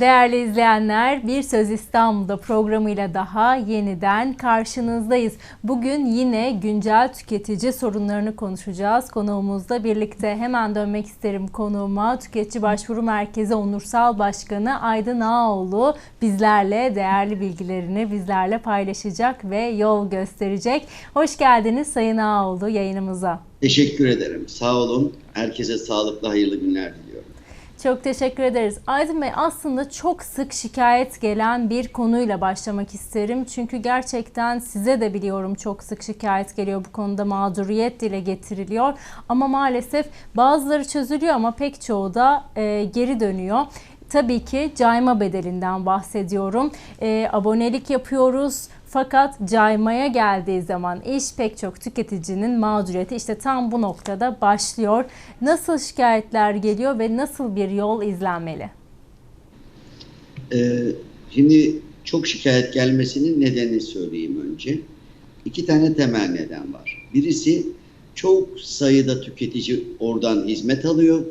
Değerli izleyenler, Bir Söz İstanbul'da programıyla daha yeniden karşınızdayız. Bugün yine güncel tüketici sorunlarını konuşacağız. Konuğumuzla birlikte hemen dönmek isterim konuğuma. Tüketici Başvuru Merkezi Onursal Başkanı Aydın Ağoğlu bizlerle değerli bilgilerini bizlerle paylaşacak ve yol gösterecek. Hoş geldiniz Sayın Ağoğlu yayınımıza. Teşekkür ederim. Sağ olun. Herkese sağlıklı, hayırlı günler diliyorum. Çok teşekkür ederiz. Aydın Bey aslında çok sık şikayet gelen bir konuyla başlamak isterim. Çünkü gerçekten size de biliyorum çok sık şikayet geliyor bu konuda mağduriyet dile getiriliyor. Ama maalesef bazıları çözülüyor ama pek çoğu da e, geri dönüyor. Tabii ki cayma bedelinden bahsediyorum. E, abonelik yapıyoruz. Fakat caymaya geldiği zaman iş pek çok tüketicinin mağduriyeti işte tam bu noktada başlıyor. Nasıl şikayetler geliyor ve nasıl bir yol izlenmeli? Ee, şimdi çok şikayet gelmesinin nedenini söyleyeyim önce. İki tane temel neden var. Birisi çok sayıda tüketici oradan hizmet alıyor.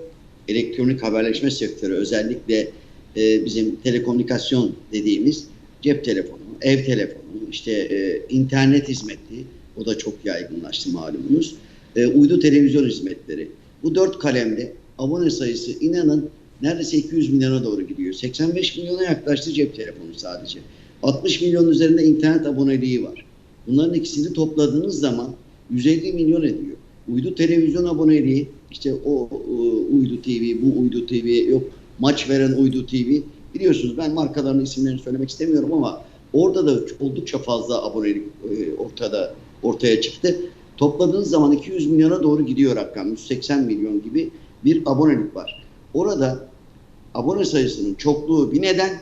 Elektronik haberleşme sektörü özellikle e, bizim telekomünikasyon dediğimiz cep telefonu, ev telefonu, işte e, internet hizmeti, o da çok yaygınlaştı malumunuz. E, uydu televizyon hizmetleri. Bu dört kalemde abone sayısı inanın neredeyse 200 milyona doğru gidiyor. 85 milyona yaklaştı cep telefonu sadece. 60 milyon üzerinde internet aboneliği var. Bunların ikisini topladığınız zaman 150 milyon ediyor. Uydu televizyon aboneliği, işte o, o uydu TV, bu uydu TV, yok maç veren uydu TV. Biliyorsunuz ben markaların isimlerini söylemek istemiyorum ama orada da oldukça fazla abonelik e, ortada ortaya çıktı. Topladığınız zaman 200 milyona doğru gidiyor rakam. 180 milyon gibi bir abonelik var. Orada abone sayısının çokluğu bir neden.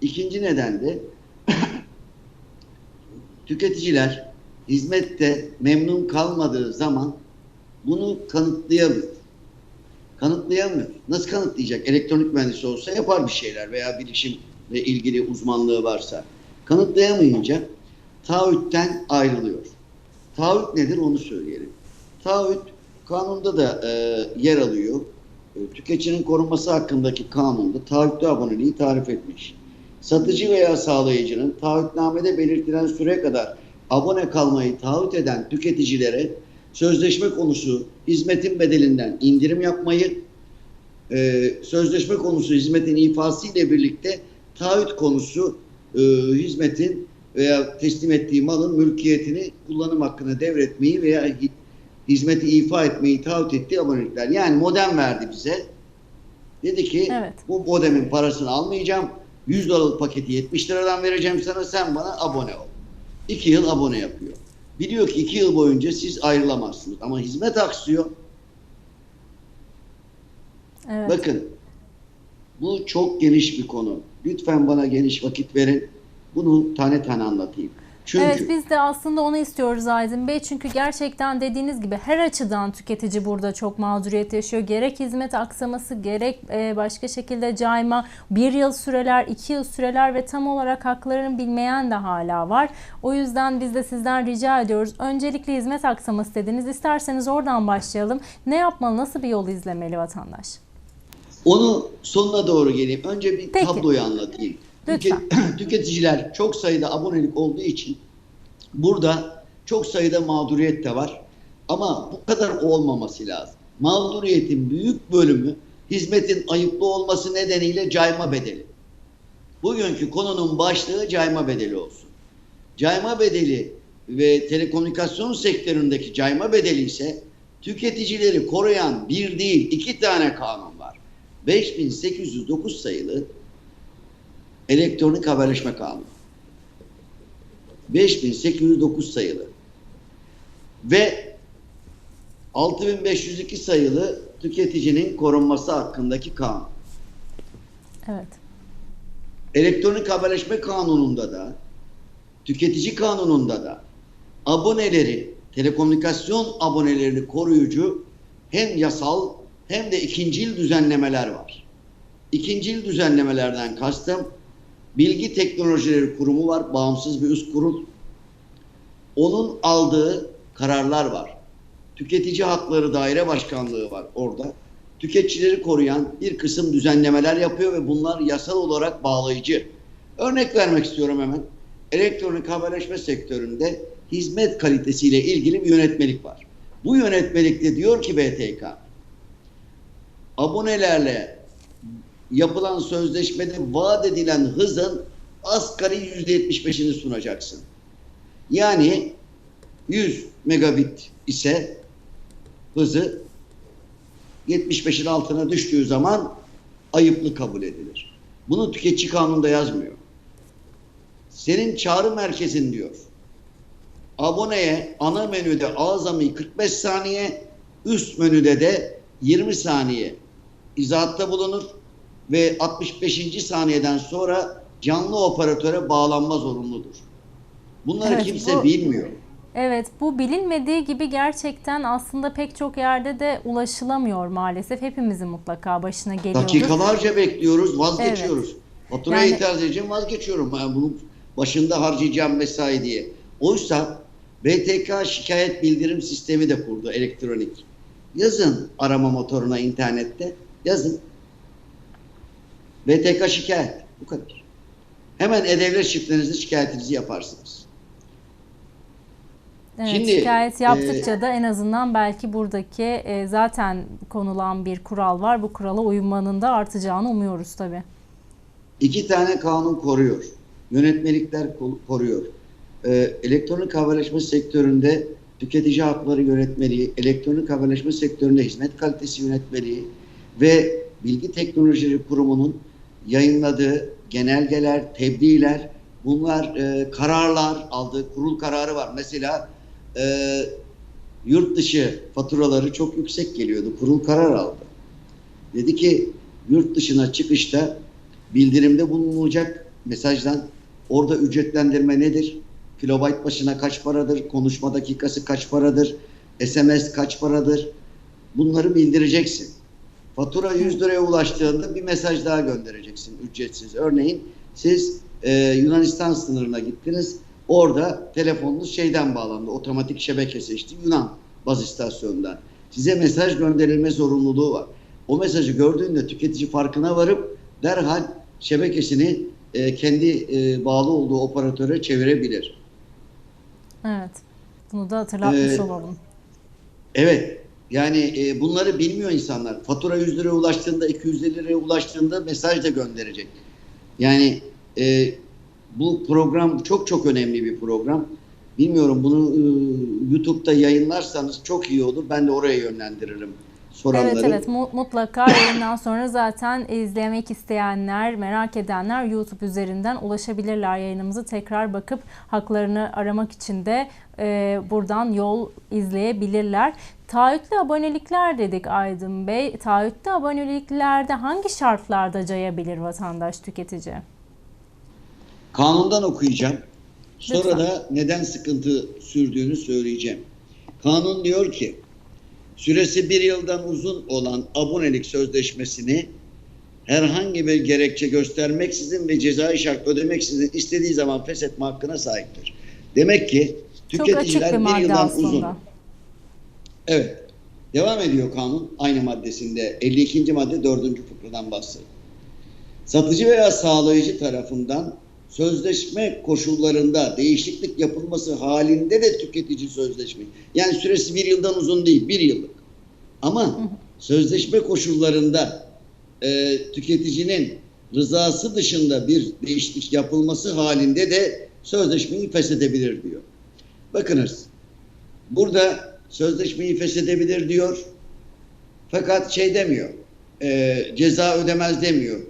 İkinci neden de tüketiciler hizmette memnun kalmadığı zaman bunu kanıtlayamıyor. Kanıtlayamıyor. Nasıl kanıtlayacak? Elektronik mühendisi olsa yapar bir şeyler veya bilişimle ilgili uzmanlığı varsa. Kanıtlayamayınca taahhütten ayrılıyor. Taahhüt nedir onu söyleyelim. Taahhüt kanunda da e, yer alıyor. E, tüketicinin korunması hakkındaki kanunda taahhütlü aboneliği tarif etmiş. Satıcı veya sağlayıcının taahhütnamede belirtilen süre kadar abone kalmayı taahhüt eden tüketicilere sözleşme konusu hizmetin bedelinden indirim yapmayı, e, sözleşme konusu hizmetin ifası ile birlikte taahhüt konusu e, hizmetin veya teslim ettiği malın mülkiyetini kullanım hakkına devretmeyi veya hizmeti ifa etmeyi taahhüt ettiği abonelikler. Yani modem verdi bize. Dedi ki Evet. bu modemin parasını almayacağım. 100 liralık paketi 70 liradan vereceğim sana sen bana abone ol. 2 yıl abone yapıyor. Biliyor ki 2 yıl boyunca siz ayrılamazsınız. Ama hizmet aksıyor. Evet. Bakın bu çok geniş bir konu. Lütfen bana geniş vakit verin. Bunu tane tane anlatayım. Çünkü Evet biz de aslında onu istiyoruz Aydın Bey. Çünkü gerçekten dediğiniz gibi her açıdan tüketici burada çok mağduriyet yaşıyor. Gerek hizmet aksaması gerek e, başka şekilde cayma bir yıl süreler, iki yıl süreler ve tam olarak haklarını bilmeyen de hala var. O yüzden biz de sizden rica ediyoruz. Öncelikle hizmet aksaması dediniz. İsterseniz oradan başlayalım. Ne yapmalı, nasıl bir yol izlemeli vatandaş? Onu sonuna doğru geleyim. Önce bir Peki. tabloyu anlatayım. Lütfen. Tüke- tüketiciler çok sayıda abonelik olduğu için burada çok sayıda mağduriyet de var. Ama bu kadar olmaması lazım. Mağduriyetin büyük bölümü hizmetin ayıplı olması nedeniyle cayma bedeli. Bugünkü konunun başlığı cayma bedeli olsun. Cayma bedeli ve telekomünikasyon sektöründeki cayma bedeli ise tüketicileri koruyan bir değil iki tane kanun. 5809 sayılı elektronik haberleşme kanunu. 5809 sayılı ve 6502 sayılı tüketicinin korunması hakkındaki kanun. Evet. Elektronik haberleşme kanununda da tüketici kanununda da aboneleri, telekomünikasyon abonelerini koruyucu hem yasal hem de ikincil düzenlemeler var. İkincil düzenlemelerden kastım Bilgi Teknolojileri Kurumu var, bağımsız bir üst kurul. Onun aldığı kararlar var. Tüketici Hakları Daire Başkanlığı var orada. tüketicileri koruyan bir kısım düzenlemeler yapıyor ve bunlar yasal olarak bağlayıcı. Örnek vermek istiyorum hemen. Elektronik haberleşme sektöründe hizmet kalitesiyle ilgili bir yönetmelik var. Bu yönetmelikte diyor ki BTK, abonelerle yapılan sözleşmede vaat edilen hızın asgari %75'ini sunacaksın. Yani 100 megabit ise hızı 75'in altına düştüğü zaman ayıplı kabul edilir. Bunu tüketici kanununda yazmıyor. Senin çağrı merkezin diyor. Aboneye ana menüde azami 45 saniye, üst menüde de 20 saniye izahatta bulunur ve 65. saniyeden sonra canlı operatöre bağlanma zorunludur. Bunları Evet, kimse bu- bilmiyor. Evet, bu bilinmediği gibi gerçekten aslında pek çok yerde de ulaşılamıyor maalesef. Hepimizin mutlaka başına geliyordur. Dakikalarca bekliyoruz, vazgeçiyoruz. Faturaya Yani- itiraz edeceğim, vazgeçiyorum. Ben bunun başında harcayacağım mesai diye. Oysa BTK şikayet bildirim sistemi de kurdu elektronik. Yazın arama motoruna internette, yazın. BTK şikayet, bu kadar. Hemen E-Devlet şifrenizle şikayetinizi yaparsınız. Evet, Şimdi, şikayet e, yaptıkça da en azından belki buradaki e, zaten konulan bir kural var. Bu kurala uymanın da artacağını umuyoruz tabii. İki tane kanun koruyor. Yönetmelikler koruyor. Ee, elektronik haberleşme sektöründe tüketici hakları yönetmeliği, elektronik haberleşme sektöründe hizmet kalitesi yönetmeliği ve Bilgi Teknolojileri Kurumu'nun yayınladığı genelgeler, tebliğler, bunlar e, kararlar aldığı kurul kararı var. Mesela e, yurt dışı faturaları çok yüksek geliyordu. Kurul karar aldı. Dedi ki yurt dışına çıkışta bildirimde bulunacak mesajdan orada ücretlendirme nedir? Kilobayt başına kaç paradır? Konuşma dakikası kaç paradır? SMS kaç paradır? Bunları bildireceksin. Fatura 100 liraya ulaştığında bir mesaj daha göndereceksin ücretsiz. Örneğin siz e, Yunanistan sınırına gittiniz. Orada telefonunuz şeyden bağlandı. Otomatik şebeke seçti. Yunan baz istasyonundan. Size mesaj gönderilme zorunluluğu var. O mesajı gördüğünde tüketici farkına varıp derhal şebekesini e, kendi e, bağlı olduğu operatöre çevirebilir. Evet. Bunu da hatırlatmış Ee, olalım. Evet. Yani e, bunları bilmiyor insanlar. Fatura 100 liraya ulaştığında, 250 liraya ulaştığında mesaj da gönderecek. Yani e, bu program çok çok önemli bir program. Bilmiyorum bunu e, YouTube'da yayınlarsanız çok iyi olur. Ben de oraya yönlendiririm soranları. Evet evet mu- mutlaka yayından sonra zaten izlemek isteyenler, merak edenler YouTube üzerinden ulaşabilirler yayınımızı. Tekrar bakıp haklarını aramak için de e, buradan yol izleyebilirler. Taahhütlü abonelikler dedik Aydın Bey. Taahhütlü aboneliklerde hangi şartlarda cayabilir vatandaş tüketici? Kanundan okuyacağım. Sonra Lütfen. da neden sıkıntı sürdüğünü söyleyeceğim. Kanun diyor ki süresi bir yıldan uzun olan abonelik sözleşmesini herhangi bir gerekçe göstermeksizin ve cezai şart ödemeksizin istediği zaman feshetme hakkına sahiptir. Demek ki tüketiciler bir bir, yıldan aslında. uzun. Evet. Devam ediyor kanun aynı maddesinde 52. madde 4. fıkradan bahsediyor. Satıcı veya sağlayıcı tarafından sözleşme koşullarında değişiklik yapılması halinde de tüketici sözleşme. Yani süresi bir yıldan uzun değil, bir yıllık. Ama sözleşme koşullarında e, tüketicinin rızası dışında bir değişiklik yapılması halinde de sözleşmeyi feshedebilir diyor. Bakınız, burada sözleşmeyi feshedebilir diyor. Fakat şey demiyor, e, ceza ödemez demiyor.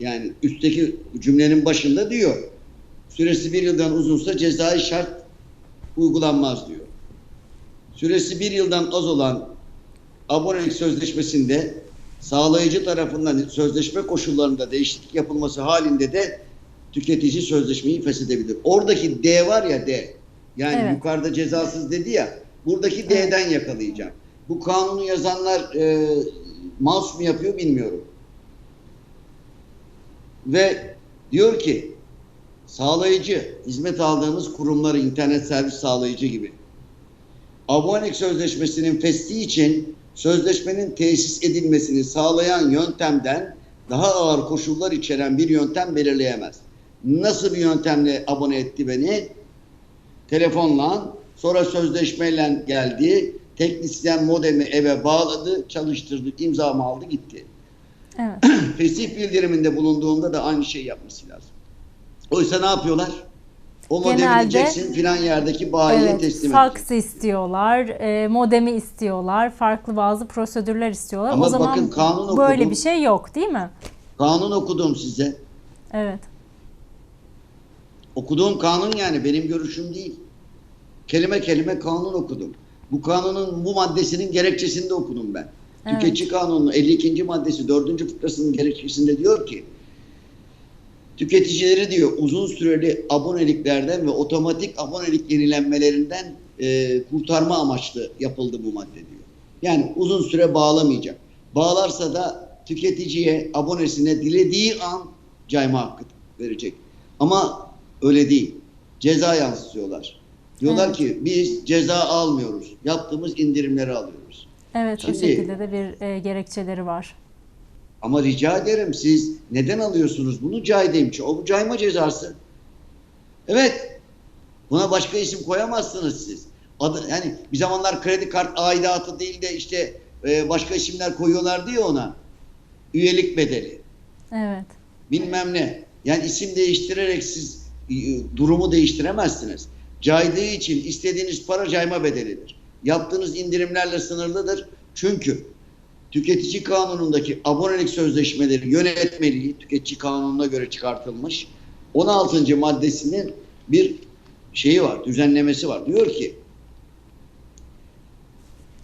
Yani üstteki cümlenin başında diyor. Süresi bir yıldan uzunsa cezai şart uygulanmaz diyor. Süresi bir yıldan az olan abonelik sözleşmesinde sağlayıcı tarafından sözleşme koşullarında değişiklik yapılması halinde de tüketici sözleşmeyi feshedebilir. Oradaki D var ya D. Yani Evet. yukarıda cezasız dedi ya. Buradaki. D'den yakalayacağım. Bu kanunu yazanlar e, mouse mu yapıyor bilmiyorum. Ve diyor ki sağlayıcı, hizmet aldığımız kurumları internet servis sağlayıcı gibi abonelik sözleşmesinin fesli için sözleşmenin tesis edilmesini sağlayan yöntemden daha ağır koşullar içeren bir yöntem belirleyemez. Nasıl bir yöntemle abone etti beni? Telefonla, sonra sözleşmeyle geldi, teknisyen modemi eve bağladı, çalıştırdı, imzamı aldı, gitti. Evet. Fesih bildiriminde bulunduğunda da aynı şeyi yapması lazım. Oysa ne yapıyorlar? O modemi diyeceksin filan yerdeki bayiye Evet, teslim faks edeceksin. istiyorlar, e, modemi istiyorlar, farklı bazı prosedürler istiyorlar. Ama o zaman bakın kanun böyle okudum. bir şey yok değil mi? Kanun okudum size. Evet. Okuduğum kanun yani benim görüşüm değil. Kelime kelime kanun okudum. Bu kanunun bu maddesinin gerekçesini de okudum ben. Evet. Tüketici kanunun 52. maddesi 4. fıkrasının gerekçesinde diyor ki tüketicileri diyor uzun süreli aboneliklerden ve otomatik abonelik yenilenmelerinden e, kurtarma amaçlı yapıldı bu madde diyor. Yani uzun süre bağlamayacak. Bağlarsa da tüketiciye, abonesine dilediği an cayma hakkı verecek. Ama öyle değil. Ceza yansıtıyorlar. Diyorlar Evet. ki biz ceza almıyoruz. Yaptığımız indirimleri alıyoruz. Evet Şimdi- o şekilde de bir e, gerekçeleri var. Ama rica ederim siz neden alıyorsunuz bunu caydayım O bu cayma cezası. Evet. Buna başka isim koyamazsınız siz. Adı, yani bir zamanlar kredi kart aidatı değil de işte e, başka isimler koyuyorlardı ya ona. Üyelik bedeli. Evet. Bilmem ne. Yani isim değiştirerek siz e, durumu değiştiremezsiniz. Caydığı için istediğiniz para cayma bedelidir. Yaptığınız indirimlerle sınırlıdır. Çünkü tüketici kanunundaki abonelik sözleşmeleri yönetmeliği tüketici kanununa göre çıkartılmış 16. maddesinin bir şeyi var, düzenlemesi var. Diyor ki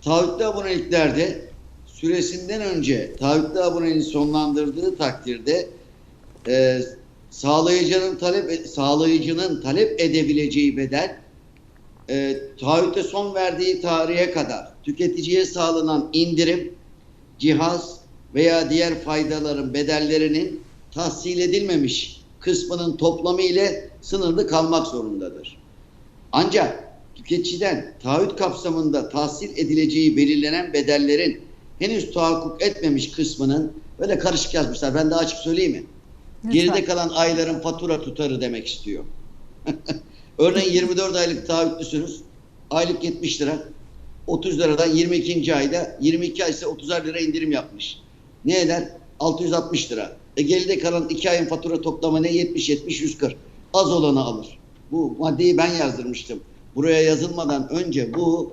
taahhütlü aboneliklerde süresinden önce taahhütlü aboneliğini sonlandırdığı takdirde e, sağlayıcının talep sağlayıcının talep edebileceği bedel e, taahhütte son verdiği tarihe kadar tüketiciye sağlanan indirim, cihaz veya diğer faydaların bedellerinin tahsil edilmemiş kısmının toplamı ile sınırlı kalmak zorundadır. Ancak tüketiciden taahhüt kapsamında tahsil edileceği belirlenen bedellerin henüz tahakkuk etmemiş kısmının böyle karışık yazmışlar. Ben daha açık söyleyeyim mi? Lütfen. Geride kalan ayların fatura tutarı demek istiyor. Örneğin 24 aylık taahhütlüsünüz. Aylık 70 lira. 30 liradan 22. ayda 22 ay ise 30'ar lira indirim yapmış. Ne eder? 660 lira. E geride kalan 2 ayın fatura toplamı ne? 70 70 140. Az olanı alır. Bu maddeyi ben yazdırmıştım. Buraya yazılmadan önce bu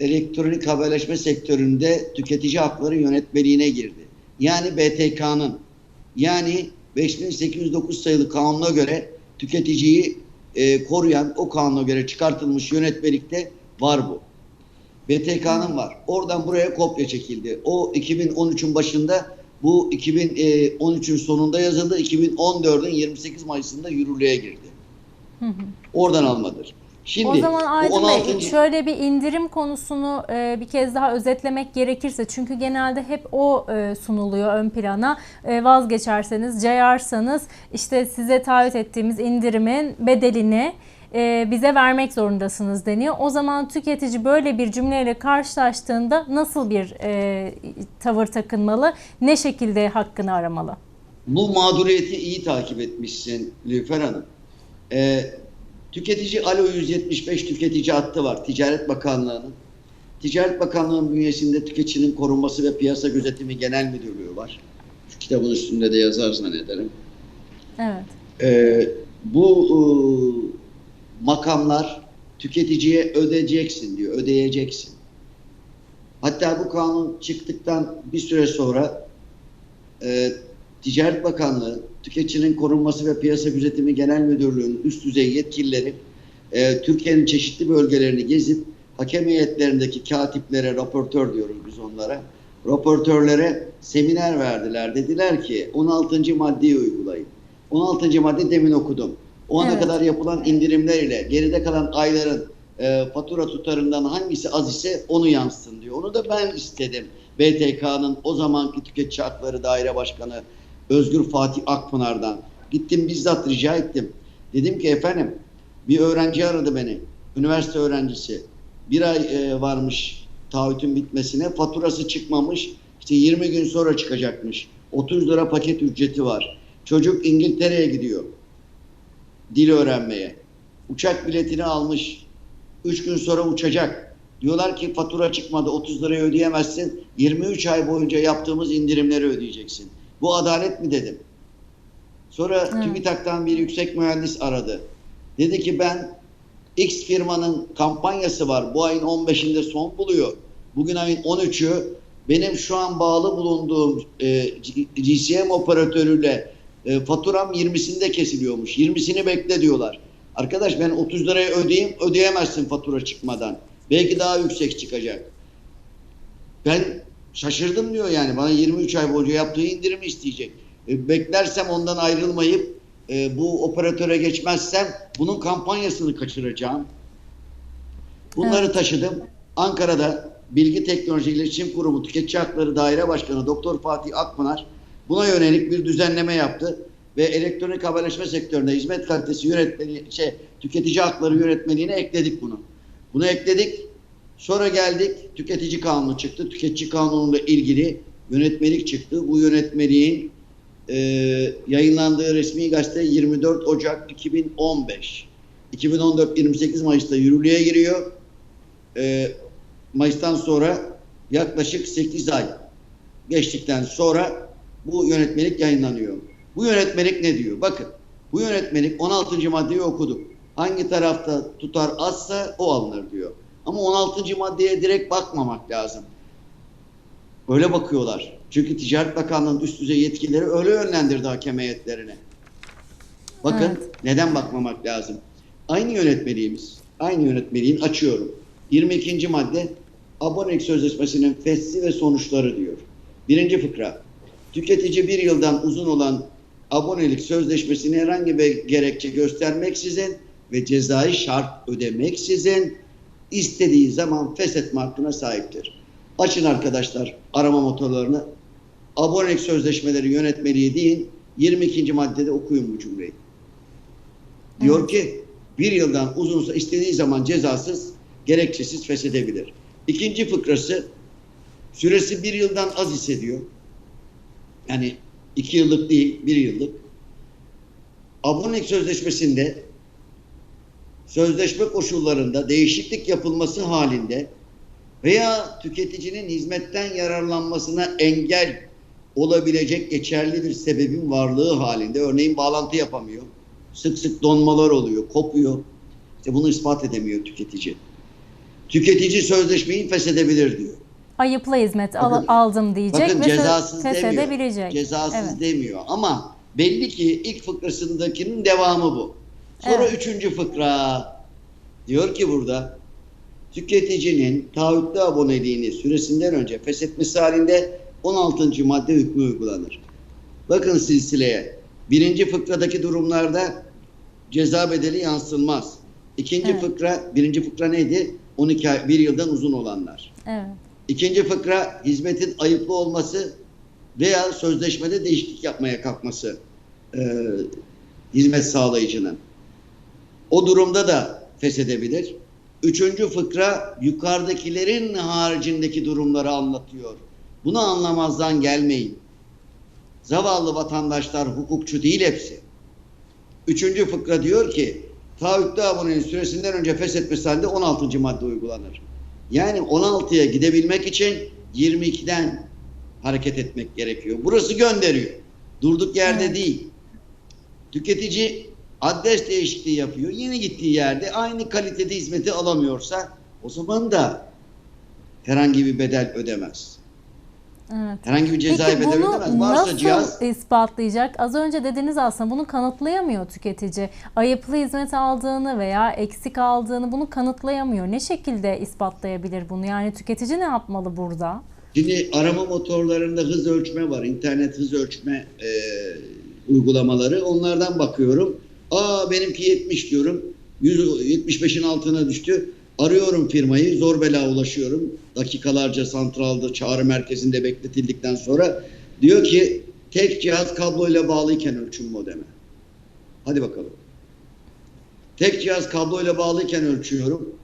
elektronik haberleşme sektöründe tüketici hakları yönetmeliğine girdi. Yani BTK'nın yani 5809 sayılı kanuna göre tüketiciyi e, koruyan o kanuna göre çıkartılmış yönetmelikte var bu. BTK'nın var. Oradan buraya kopya çekildi. O 2013'ün başında bu 2013'ün sonunda yazıldı. 2014'ün 28 Mayıs'ında yürürlüğe girdi. Hı hı. Oradan almadır. Şimdi o zaman Aydın 16. Bey şöyle bir indirim konusunu e, bir kez daha özetlemek gerekirse çünkü genelde hep o e, sunuluyor ön plana. E, vazgeçerseniz, cayarsanız işte size taahhüt ettiğimiz indirimin bedelini e, bize vermek zorundasınız deniyor. O zaman tüketici böyle bir cümleyle karşılaştığında nasıl bir e, tavır takınmalı? Ne şekilde hakkını aramalı? Bu mağduriyeti iyi takip etmişsin Lüfer Hanım. Ee, tüketici Alo 175 tüketici hattı var Ticaret Bakanlığı'nın. Ticaret Bakanlığı'nın bünyesinde tüketicinin korunması ve piyasa gözetimi genel müdürlüğü var. Şu kitabın üstünde de yazar zannederim. Evet. Ee, bu e, makamlar tüketiciye ödeyeceksin diyor, ödeyeceksin. Hatta bu kanun çıktıktan bir süre sonra e, Ticaret Bakanlığı, Tüketicinin Korunması ve Piyasa Gözetimi Genel Müdürlüğü'nün üst düzey yetkilileri e, Türkiye'nin çeşitli bölgelerini gezip hakem heyetlerindeki katiplere, raportör diyoruz biz onlara, raportörlere seminer verdiler. Dediler ki 16. maddeyi uygulayın. 16. madde demin okudum. O ana Evet. kadar yapılan indirimler ile geride kalan ayların e, fatura tutarından hangisi az ise onu yansıtsın diyor. Onu da ben istedim. BTK'nın o zamanki Tüketici Hakları Daire Başkanı Özgür Fatih Akpınar'dan. Gittim bizzat rica ettim. Dedim ki efendim bir öğrenci aradı beni. Üniversite öğrencisi. Bir ay e, varmış taahhütün bitmesine. Faturası çıkmamış. İşte 20 gün sonra çıkacakmış. 30 lira paket ücreti var. Çocuk İngiltere'ye gidiyor. Dil öğrenmeye. Uçak biletini almış. 3 gün sonra uçacak. Diyorlar ki fatura çıkmadı 30 lirayı ödeyemezsin. 23 ay boyunca yaptığımız indirimleri ödeyeceksin. Bu adalet mi dedim. Sonra Evet. TÜBİTAK'tan bir yüksek mühendis aradı. Dedi ki ben X firmanın kampanyası var. Bu ayın 15'inde son buluyor. Bugün ayın 13'ü. Benim şu an bağlı bulunduğum e, G- GSM operatörüyle e, faturam 20'sinde kesiliyormuş. 20'sini bekle diyorlar. Arkadaş ben 30 liraya ödeyeyim ödeyemezsin fatura çıkmadan. Belki daha yüksek çıkacak. Ben şaşırdım diyor yani. Bana 23 ay boyunca yaptığı indirimi isteyecek. E, beklersem ondan ayrılmayıp e, bu operatöre geçmezsem bunun kampanyasını kaçıracağım. Bunları Evet. taşıdım. Ankara'da Bilgi Teknoloji İletişim Kurumu Tüketici Hakları Daire Başkanı Doktor Fatih Akpınar buna yönelik bir düzenleme yaptı ve elektronik haberleşme sektöründe hizmet kalitesi yönetmeliği, şey, tüketici hakları yönetmeliğine ekledik bunu. Bunu ekledik. Sonra geldik tüketici kanunu çıktı. Tüketici kanunuyla ilgili yönetmelik çıktı. Bu yönetmeliğin e, yayınlandığı resmi gazete 24 Ocak 2015. 2014 28 Mayıs'ta yürürlüğe giriyor. E, Mayıs'tan sonra yaklaşık 8 ay geçtikten sonra bu yönetmelik yayınlanıyor. Bu yönetmelik ne diyor? Bakın bu yönetmelik 16. maddeyi okuduk. Hangi tarafta tutar azsa o alınır diyor. Ama 16. maddeye direkt bakmamak lazım. Öyle bakıyorlar. Çünkü Ticaret Bakanlığı'nın üst düzey yetkileri öyle yönlendirdi hakem heyetlerine. Bakın Evet. neden bakmamak lazım. Aynı yönetmeliğimiz, aynı yönetmeliğin açıyorum. 22. madde abonelik sözleşmesinin fesli ve sonuçları diyor. Birinci fıkra. Tüketici bir yıldan uzun olan abonelik sözleşmesini herhangi bir gerekçe göstermeksizin ve cezai şart ödemeksizin istediği zaman feshetme hakkına sahiptir. Açın arkadaşlar arama motorlarını. Abonelik sözleşmeleri yönetmeliği deyin. 22. maddede okuyun bu cümleyi. Diyor ki bir yıldan uzunsa istediği zaman cezasız, gerekçesiz feshedebilir. İkinci fıkrası süresi bir yıldan az ise diyor. Yani iki yıllık değil, bir yıllık. Abonelik sözleşmesinde sözleşme koşullarında değişiklik yapılması halinde veya tüketicinin hizmetten yararlanmasına engel olabilecek geçerli bir sebebin varlığı halinde örneğin bağlantı yapamıyor. Sık sık donmalar oluyor, kopuyor. İşte bunu ispat edemiyor tüketici. Tüketici sözleşmeyi feshedebilir diyor. Ayıplı hizmet Bakın- aldım diyecek Bakın ve cezasız demiyor. feshedebilecek. Cezasız Evet. demiyor ama belli ki ilk fıkrasındakinin devamı bu. Sonra Evet. üçüncü fıkra diyor ki burada tüketicinin taahhütlü aboneliğini süresinden önce feshetmesi halinde 16. madde hükmü uygulanır. Bakın silsileye. Birinci fıkradaki durumlarda ceza bedeli yansılmaz. İkinci Evet. fıkra, birinci fıkra neydi? 12 ay, bir yıldan uzun olanlar. Evet. İkinci fıkra hizmetin ayıplı olması veya sözleşmede değişiklik yapmaya kalkması e, hizmet sağlayıcının. O durumda da feshedebilir. Üçüncü fıkra yukarıdakilerin haricindeki durumları anlatıyor. Bunu anlamazdan gelmeyin. Zavallı vatandaşlar hukukçu değil hepsi. Üçüncü fıkra diyor ki taahhütlü abonenin süresinden önce feshetmesi halinde 16. madde uygulanır. Yani 16'ya gidebilmek için 22'den hareket etmek gerekiyor. Burası gönderiyor. Durduk yerde Evet. değil. Tüketici adres değişikliği yapıyor. Yeni gittiği yerde aynı kalitede hizmeti alamıyorsa o zaman da herhangi bir bedel ödemez. Evet. Herhangi bir cezai Peki bedel ödemez. Varsa nasıl cihaz ispatlayacak? Az önce dediniz aslında bunu kanıtlayamıyor tüketici. Ayıplı hizmet aldığını veya eksik aldığını bunu kanıtlayamıyor. Ne şekilde ispatlayabilir bunu? Yani tüketici ne yapmalı burada? Şimdi arama motorlarında hız ölçme var. İnternet hız ölçme e, uygulamaları. Onlardan bakıyorum. Aa benimki 70 diyorum. 175'in altına düştü. Arıyorum firmayı. Zor bela ulaşıyorum. Dakikalarca santralda çağrı merkezinde bekletildikten sonra diyor ki tek cihaz kabloyla bağlıyken ölçüm modemi. Hadi bakalım. Tek cihaz kabloyla bağlıyken ölçüyorum.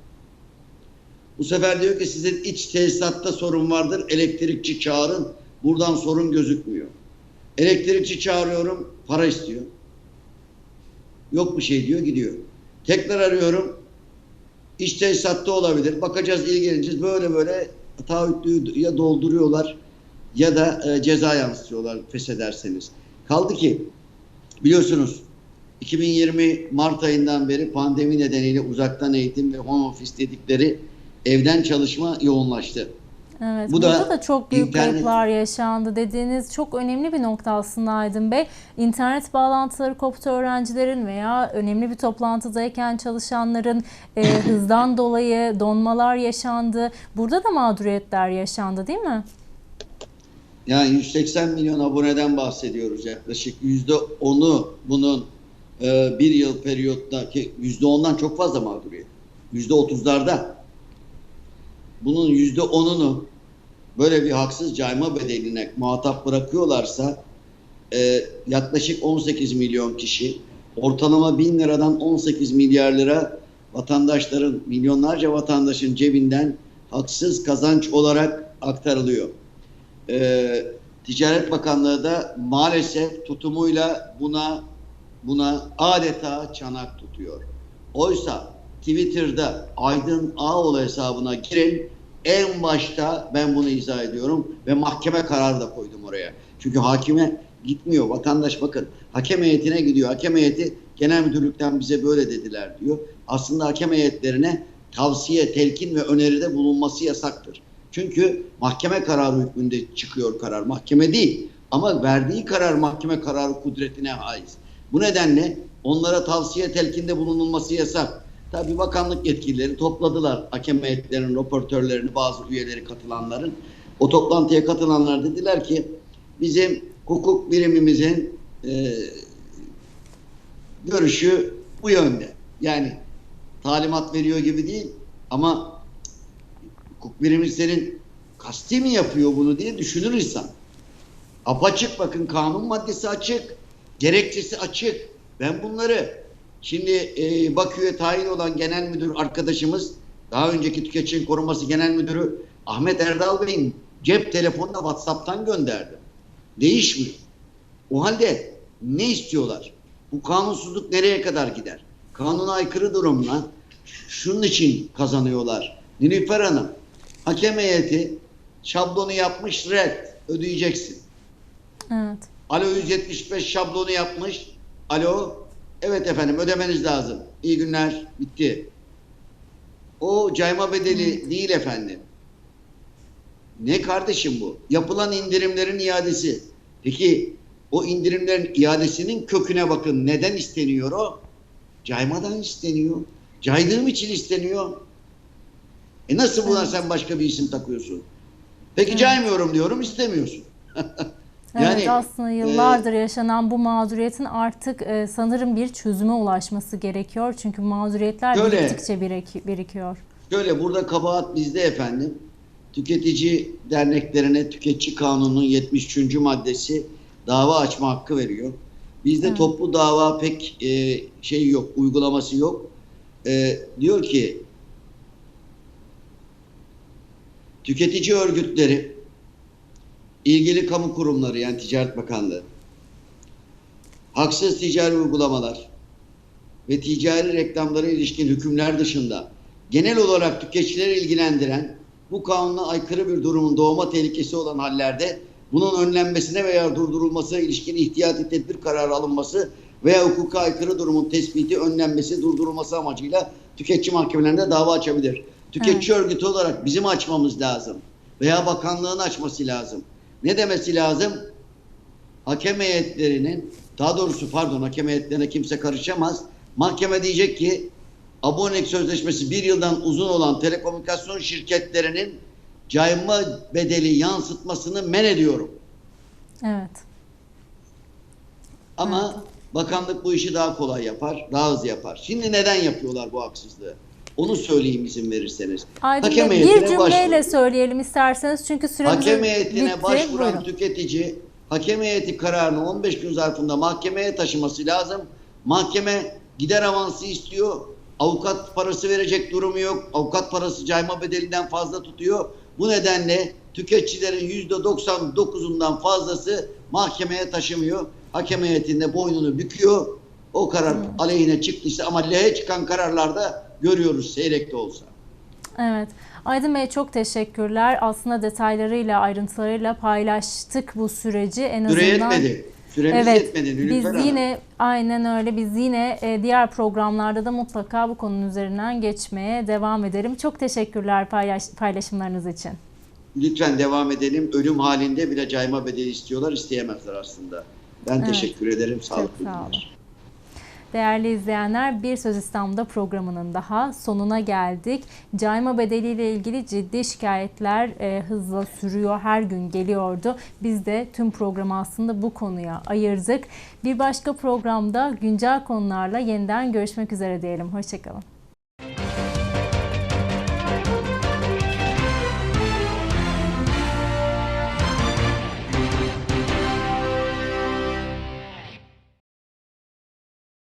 Bu sefer diyor ki sizin iç tesisatta sorun vardır. Elektrikçi çağırın. Buradan sorun gözükmüyor. Elektrikçi çağırıyorum. Para istiyor. Yok bir şey diyor gidiyor. Tekrar arıyorum. İç tesisatta olabilir. Bakacağız ilgileneceğiz. Böyle böyle taahhütlüyü ya dolduruyorlar ya da e, ceza yansıtıyorlar feshederseniz. Kaldı ki biliyorsunuz 2020 Mart ayından beri pandemi nedeniyle uzaktan eğitim ve home office dedikleri evden çalışma yoğunlaştı. Evet, Bu burada da da, çok büyük internet- kayıplar yaşandı dediğiniz çok önemli bir nokta aslında Aydın Bey. İnternet bağlantıları koptu öğrencilerin veya önemli bir toplantıdayken çalışanların e, hızdan dolayı donmalar yaşandı. Burada da mağduriyetler yaşandı değil mi? Yani 180 milyon aboneden bahsediyoruz yaklaşık. Yüzde onu bunun e, bir yıl periyotta ki yüzde ondan çok fazla mağduriyet. Yüzde otuzlarda. Bunun yüzde onunu böyle bir haksız cayma bedeline muhatap bırakıyorlarsa e, yaklaşık 18 milyon kişi ortalama 1000 liradan 18 milyar lira vatandaşların milyonlarca vatandaşın cebinden haksız kazanç olarak aktarılıyor. Ee, Ticaret Bakanlığı da maalesef tutumuyla buna buna adeta çanak tutuyor. Oysa Twitter'da Aydın Ağoğlu hesabına girin. En başta ben bunu izah ediyorum ve mahkeme kararı da koydum oraya. Çünkü hakime gitmiyor. Vatandaş bakın hakem heyetine gidiyor. Hakem heyeti genel müdürlükten bize böyle dediler diyor. Aslında hakem heyetlerine tavsiye, telkin ve öneride bulunması yasaktır. Çünkü mahkeme kararı hükmünde çıkıyor karar. Mahkeme değil. Ama verdiği karar mahkeme kararı kudretine haiz. Bu nedenle onlara tavsiye telkinde bulunulması yasak. Tabi bakanlık yetkilileri topladılar hakem heyetlerinin raportörlerini, bazı üyeleri katılanların. O toplantıya katılanlar dediler ki bizim hukuk birimimizin e, görüşü bu yönde. Yani talimat veriyor gibi değil ama hukuk birimi senin kasti mi yapıyor bunu diye düşünür insan. Apaçık bakın kanun maddesi açık, gerekçesi açık. Ben bunları şimdi e, Bakü'ye tayin olan genel müdür arkadaşımız daha önceki tüketici koruması genel müdürü Ahmet Erdal Bey'in cep telefonuna WhatsApp'tan gönderdim. Değişmiyor. O halde ne istiyorlar? Bu kanunsuzluk nereye kadar gider? Kanuna aykırı durumla şunun için kazanıyorlar. Nilüfer Hanım, hakem heyeti şablonu yapmış red ödeyeceksin. Evet. Alo 175 şablonu yapmış. Alo evet efendim ödemeniz lazım. İyi günler bitti. O cayma bedeli değil efendim. Ne kardeşim bu? Yapılan indirimlerin iadesi. Peki o indirimlerin iadesinin köküne bakın. Neden isteniyor o? Caymadan isteniyor. Caydığım için isteniyor. E nasıl buna sen başka bir isim takıyorsun? Peki caymıyorum diyorum istemiyorsun. Evet Yani, aslında yıllardır yaşanan bu mağduriyetin artık e, sanırım bir çözüme ulaşması gerekiyor. Çünkü mağduriyetler Şöyle. biriktikçe birik- birikiyor. Şöyle burada kabahat bizde efendim. Tüketici derneklerine tüketici kanununun 73. maddesi dava açma hakkı veriyor. Bizde Evet. toplu dava pek e, şey yok, uygulaması yok. E, diyor ki tüketici örgütleri, ilgili kamu kurumları yani Ticaret Bakanlığı, haksız ticari uygulamalar ve ticari reklamlara ilişkin hükümler dışında genel olarak tüketicileri ilgilendiren bu kanuna aykırı bir durumun doğma tehlikesi olan hallerde bunun önlenmesine veya durdurulmasına ilişkin ihtiyati tedbir kararı alınması veya hukuka aykırı durumun tespiti, önlenmesi, durdurulması amacıyla tüketici mahkemelerinde dava açabilir. Tüketici örgütü olarak bizim açmamız lazım veya bakanlığın açması lazım. Ne demesi lazım? Hakem heyetlerinin, daha doğrusu pardon hakem heyetlerine kimse karışamaz. Mahkeme diyecek ki abonelik sözleşmesi bir yıldan uzun olan telekomünikasyon şirketlerinin cayma bedeli yansıtmasını men ediyorum. Evet. Ama bakanlık bu işi daha kolay yapar, daha hızlı yapar. Şimdi neden yapıyorlar bu haksızlığı? Onu söyleyeyim izin verirseniz. Aydın Hakem Bey, bir cümleyle başvurun. söyleyelim isterseniz çünkü süremiz Hakem heyetine bitti. başvuran Buyurun. tüketici hakem heyeti kararını 15 gün zarfında mahkemeye taşıması lazım. Mahkeme gider avansı istiyor. Avukat parası verecek durumu yok. Avukat parası cayma bedelinden fazla tutuyor. Bu nedenle tüketicilerin %99'undan fazlası mahkemeye taşımıyor. Hakem heyetinde boynunu büküyor. O karar aleyhine çıktıysa ama lehe çıkan kararlarda görüyoruz seyrek de olsa. Evet. Aydın Bey çok teşekkürler. Aslında detaylarıyla, ayrıntılarıyla paylaştık bu süreci. En Süre azından yetmedi. Süremiz Evet, yetmedi biz Nilüfer Hanım. yine aynen öyle. Biz yine e, diğer programlarda da mutlaka bu konunun üzerinden geçmeye devam edelim. Çok teşekkürler paylaş, paylaşımlarınız için. Lütfen devam edelim. Ölüm halinde bile cayma bedeli istiyorlar, isteyemezler aslında. Ben Evet. teşekkür ederim. Sağlıklı sağ günler. Değerli izleyenler, Bir Söz İstanbul'da programının daha sonuna geldik. Cayma bedeliyle ilgili ciddi şikayetler e, hızla sürüyor, her gün geliyordu. Biz de tüm programı aslında bu konuya ayırdık. Bir başka programda güncel konularla yeniden görüşmek üzere diyelim. Hoşçakalın.